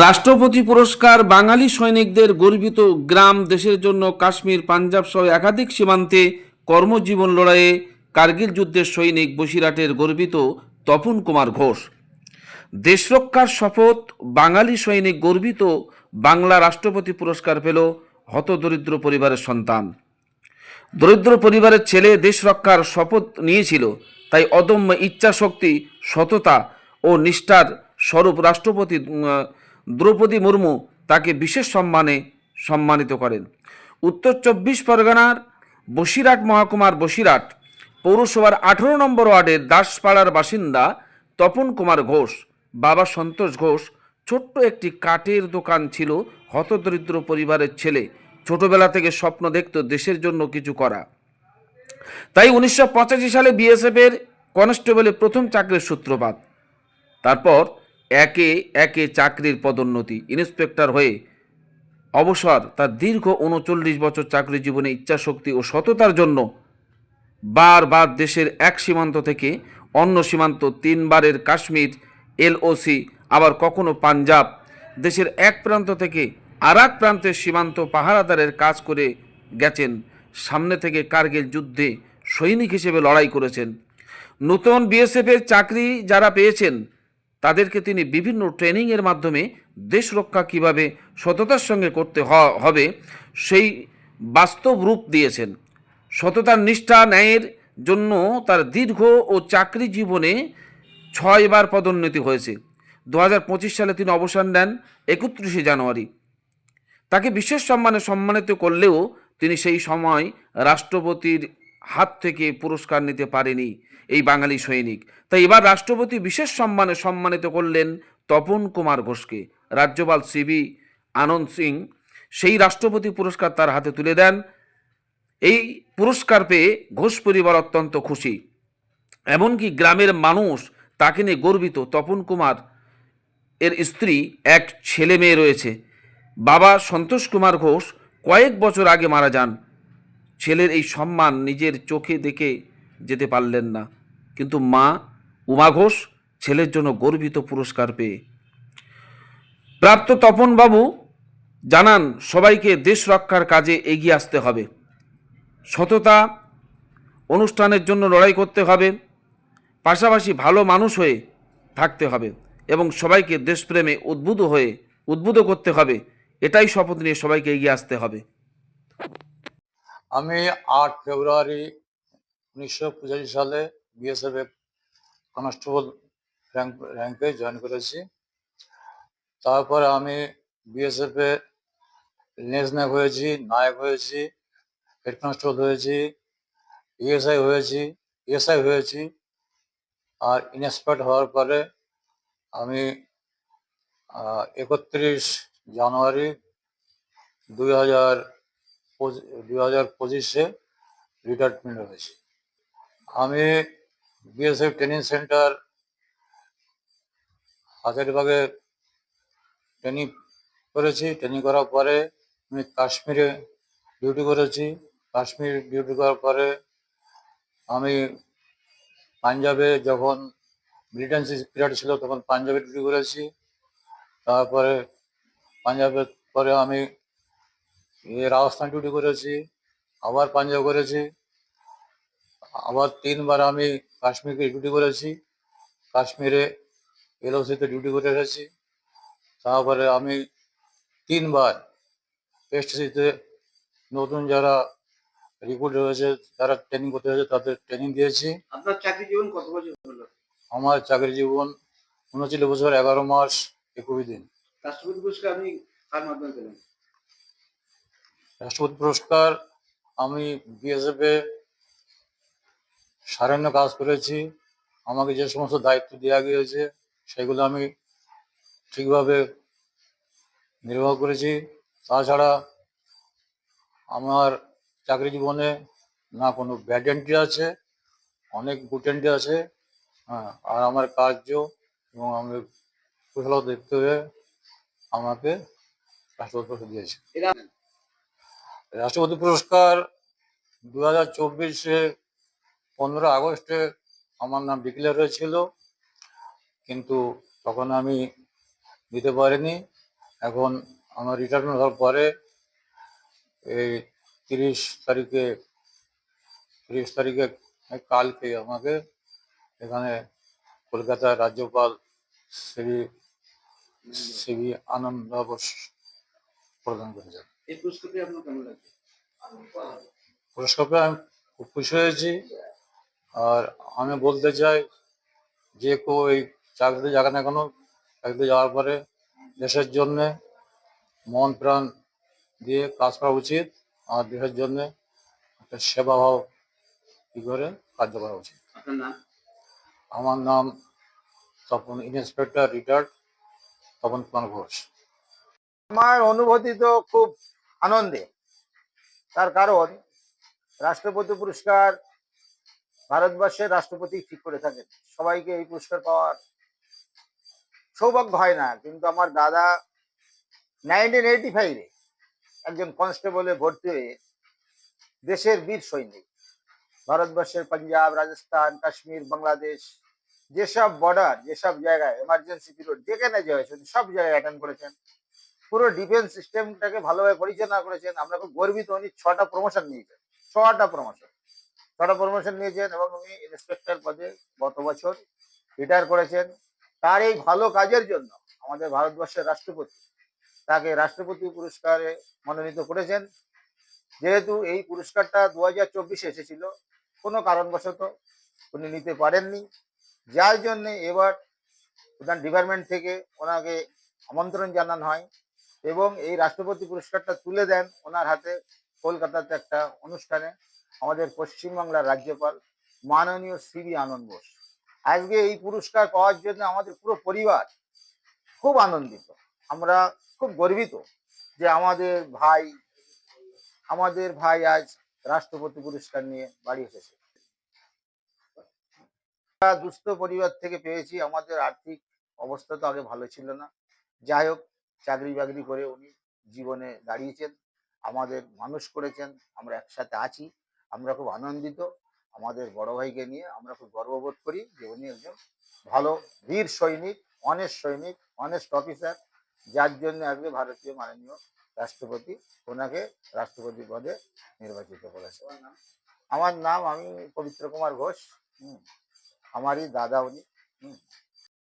রাষ্ট্রপতি পুরস্কার বাঙালি সৈনিকদের গর্বিত গ্রাম দেশের জন্য কাশ্মীর পাঞ্জাব সহ একাধিক সীমান্তে কর্মজীবন লড়াইয়ে কার্গিল যুদ্ধের সৈনিক বসিরহাটের গর্বিত তপন কুমার ঘোষ। দেশরক্ষার শপথ, বাঙালি সৈনিক গর্বিত বাংলা রাষ্ট্রপতি পুরস্কার পেল হতদরিদ্র পরিবারের সন্তান। দরিদ্র পরিবারের ছেলে দেশ রক্ষার শপথ নিয়েছিল, তাই অদম্য ইচ্ছাশক্তি, সততা ও নিষ্ঠার স্বরূপ রাষ্ট্রপতি দ্রৌপদী মুর্মু তাকে বিশেষ সম্মানে সম্মানিত করেন। উত্তর চব্বিশ পরগনার বসিরহাট মহকুমার বসিরহাট পৌরসভার আঠেরো নম্বর ওয়ার্ডের দাসপাড়ার বাসিন্দা তপন কুমার ঘোষ, বাবা সন্তোষ ঘোষ, ছোট্ট একটি কাঠের দোকান ছিল হতদরিদ্র পরিবারের ছেলে। ছোটবেলা থেকে স্বপ্ন দেখত দেশের জন্য কিছু করা। তাই উনিশশো পঁচাশি সালে বিএসএফের কনস্টেবলে প্রথম চাকরির সূত্রপাত। তারপর একে একে চাকরির পদোন্নতি। ইন্সপেক্টর হয়ে অবসর, তার দীর্ঘ উনচল্লিশ বছর চাকরি জীবনে ইচ্ছাশক্তি ও সততার জন্য বারবার দেশের এক সীমান্ত থেকে অন্য সীমান্ত তিনবারের কাশ্মীর, এলওসি, আবার কখনো পাঞ্জাব, দেশের এক প্রান্ত থেকে আর এক প্রান্তের সীমান্ত পাহারাদারের কাজ করে গেছেন। সামনে থেকে কার্গিল যুদ্ধে সৈনিক হিসেবে লড়াই করেছেন। নতুন বিএসএফের চাকরি যারা পেয়েছেন তাদেরকে তিনি বিভিন্ন ট্রেনিংয়ের মাধ্যমে দেশ রক্ষা কীভাবে সততার সঙ্গে করতে হবে সেই বাস্তব রূপ দিয়েছেন। সততার নিষ্ঠা ন্যায়ের জন্য তার দীর্ঘ ও চাকরি জীবনে ছয়বার পদোন্নতি হয়েছে। দু হাজার পঁচিশ সালে তিনি অবসর নেন একত্রিশে জানুয়ারি। তাকে বিশেষ সম্মানে সম্মানিত করলেও তিনি সেই সময় রাষ্ট্রপতির হাত থেকে পুরস্কার নিতে পারেনি এই বাঙালি সৈনিক। তাই এবার রাষ্ট্রপতি বিশেষ সম্মানে সম্মানিত করলেন তপন কুমার ঘোষকে। রাজ্যপাল সিবি আনন্দ সিং সেই রাষ্ট্রপতি পুরস্কার তার হাতে তুলে দেন। এই পুরস্কার পেয়ে ঘোষ পরিবার অত্যন্ত খুশি। এমনকি গ্রামের মানুষ তাকে নিয়ে গর্বিত তপন কুমার এর স্ত্রী এক ছেলে মেয়ে রয়েছে। বাবা সন্তোষ কুমার ঘোষ কয়েক বছর আগে মারা যান। ছেলের এই সম্মান নিজের চোখে দেখে যেতে পারলেন না। কিন্তু মা উমা ঘোষ ছেলের জন্য গর্বিত পুরস্কার পেয়ে। প্রাপ্ত তপনবাবু জানান, সবাইকে দেশ রক্ষার কাজে এগিয়ে আসতে হবে। সততা অনুষ্ঠানের জন্য লড়াই করতে হবে। পাশাপাশি ভালো মানুষ হয়ে থাকতে হবে এবং সবাইকে দেশপ্রেমে উদ্বুদ্ধ হয়ে উদ্বুদ্ধ করতে হবে। এটাই শপথ নিয়ে সবাইকে এগিয়ে আসতে হবে। আমি আট ফেব্রুয়ারি উনিশশো পঁচাশি সালে বিএসএফ কনস্টেবল র্যাঙ্ক র্যাঙ্কে জয়েন করেছি। তারপরে আমি বিএসএফ এ লেন্সনায়ক হয়েছি, নায়ক হয়েছি হেড কনস্টেবল হয়েছি ইএসআই হয়েছি এসআই হয়েছি আর ইন্সপেক্টর হওয়ার পরে আমি একত্রিশ জানুয়ারি দুই হাজার দুই হাজার পঁচিশে রিটায়ারমেন্ট হয়েছি। আমি বিএসএফ ট্রেনিং সেন্টার হাজারিবাগে ট্রেনিং করেছি। ট্রেনিং করার পরে আমি কাশ্মীরে ডিউটি করেছি। কাশ্মীর ডিউটি করার পরে আমি পাঞ্জাবে যখন মিলিটেন্সি পিরিয়ড ছিল তখন পাঞ্জাবে ডিউটি করেছি। তারপরে পাঞ্জাবের পরে আমি রাজস্থান ডিউটি করেছি আবার পাঞ্জাব করেছি আবার তিনবার আমি কাশ্মীরকে ডিউটি করেছি কাশ্মীরে এলওসিতে ডিউটি করে এসেছি তারপরে আমি তিনবার এসটিসিতে নতুন যারা রিক্রুট হয়েছে তারা ট্রেনিং করতে হয়েছে তাদের ট্রেনিং দিয়েছি। আপনার চাকরি জীবন কত বছর হলো? আমার চাকরি জীবন উনচল্লিশ বছর এগারো মাস একুশ দিন। রাষ্ট্রপতি পুরস্কার আপনি কার মাধ্যমে পেলেন? রাষ্ট্রপতি পুরস্কার, আমি বিএসএফে সারান্য কাজ করেছি। আমাকে যে সমস্ত দায়িত্ব দেওয়া গিয়েছে, সেগুলো আমি ঠিকভাবে নির্বাহ করেছি। তাছাড়া আমার চাকরি জীবনে না কোনো ব্যাড এন্ট্রি আছে, অনেক গুড এন্ট্রি আছে হ্যাঁ আর আমার কার্য এবং আমি কুশলতা দেখতে হয়ে আমাকে রাষ্ট্রপতি দিয়েছে। রাষ্ট্রপতি পুরস্কার দু হাজার চব্বিশে পনেরো আগস্টে আমার নাম ডিক্লেয়ার হয়েছিল। কিন্তু তখন আমি দিতে পারিনি। এখন আমার রিটায়ারমেন্ট হওয়ার পরে এই তিরিশ তারিখে তিরিশ তারিখে কালকে আমাকে এখানে কলকাতার রাজ্যপাল শ্রী শ্রী আনন্দ প্রদান করেছেন এই পুরস্কারটি আপনার কেমন লাগছে? পুরস্কার পেয়ে আমি খুব খুশি হয়েছি। আর আমি বলতে চাই যে কেউ এই চাকরিতে যাক না কেন চাকরিতে যাওয়ার পরে দেশের জন্যে মন প্রাণ দিয়ে কাজ করা উচিত আর দেশের জন্যে একটা সেবা ভাব কি করে কার্য করা উচিত। আমার নাম তপন ইন্সপেক্টর রিটায়ার্ড তপন কুমার ঘোষ। আমার অনুভূতি তো খুব আনন্দে। তার কারণ, রাষ্ট্রপতি পুরস্কার ভারতবর্ষের রাষ্ট্রপতি ঠিক করে থাকেন। সবাইকে এই পুরস্কার পাওয়ার সৌভাগ্য হয় না। কিন্তু আমার দাদা নাইনটিন এইটি ফাইভে একজন কনস্টেবলে ভর্তি হয়ে দেশের বীর সৈনিক। ভারতবর্ষের পাঞ্জাব, রাজস্থান, কাশ্মীর, বাংলাদেশ যেসব বর্ডার যেসব জায়গায় এমার্জেন্সি পিরিয়ড যেখানে যে হয়েছে, সব জায়গায় অ্যাটেন্ড করেছেন। পুরো ডিফেন্স সিস্টেমটাকে ভালোভাবে পরিচালনা করেছেন। আমরা খুব গর্বিত উনি ছটা প্রমোশন নিয়েছেন। ছটা প্রমোশন ছটা প্রমোশন নিয়েছেন এবং উনি ইন্সপেক্টর পদে গত বছর রিটায়ার করেছেন। তার এই ভালো কাজের জন্য আমাদের ভারতবর্ষের রাষ্ট্রপতি তাকে রাষ্ট্রপতি পুরস্কারে মনোনীত করেছেন। যেহেতু এই পুরস্কারটা দু হাজার চব্বিশে এসেছিল, কোনো কারণবশত উনি নিতে পারেননি। যার জন্যে এবার প্রধান ডিপার্টমেন্ট থেকে ওনাকে আমন্ত্রণ জানানো হয়। এবং এই রাষ্ট্রপতি পুরস্কারটা তুলে দেন ওনার হাতে কলকাতাতে একটা অনুষ্ঠানে আমাদের পশ্চিমবাংলার রাজ্যপাল মাননীয় শ্রী আনন্দ বোস। আজকে এই পুরস্কার পাওয়ার জন্য আমাদের পুরো পরিবার খুব আনন্দিত। আমরা খুব গর্বিত যে আমাদের ভাই আমাদের ভাই আজ রাষ্ট্রপতি পুরস্কার নিয়ে বাড়ি এসেছে। দুস্থ পরিবার থেকে পেয়েছি, আমাদের আর্থিক অবস্থা তো আগে ভালো ছিল না। যাই হোক চাকরি বাকরি করে উনি জীবনে দাঁড়িয়েছেন আমাদের মানুষ করেছেন আমরা একসাথে আছি আমরা খুব আনন্দিত। আমাদের বড় ভাইকে নিয়ে আমরা খুব গর্ববোধ করি যে উনি একজন ভালো বীর সৈনিক অনেস্ট সৈনিক অনেস্ট অফিসার যার জন্য আজকে ভারতীয় মাননীয় রাষ্ট্রপতি ওনাকে রাষ্ট্রপতি পদে নির্বাচিত করেছে। আমার নাম আমি পবিত্র কুমার ঘোষ হুম। আমারই দাদা উনি হুম।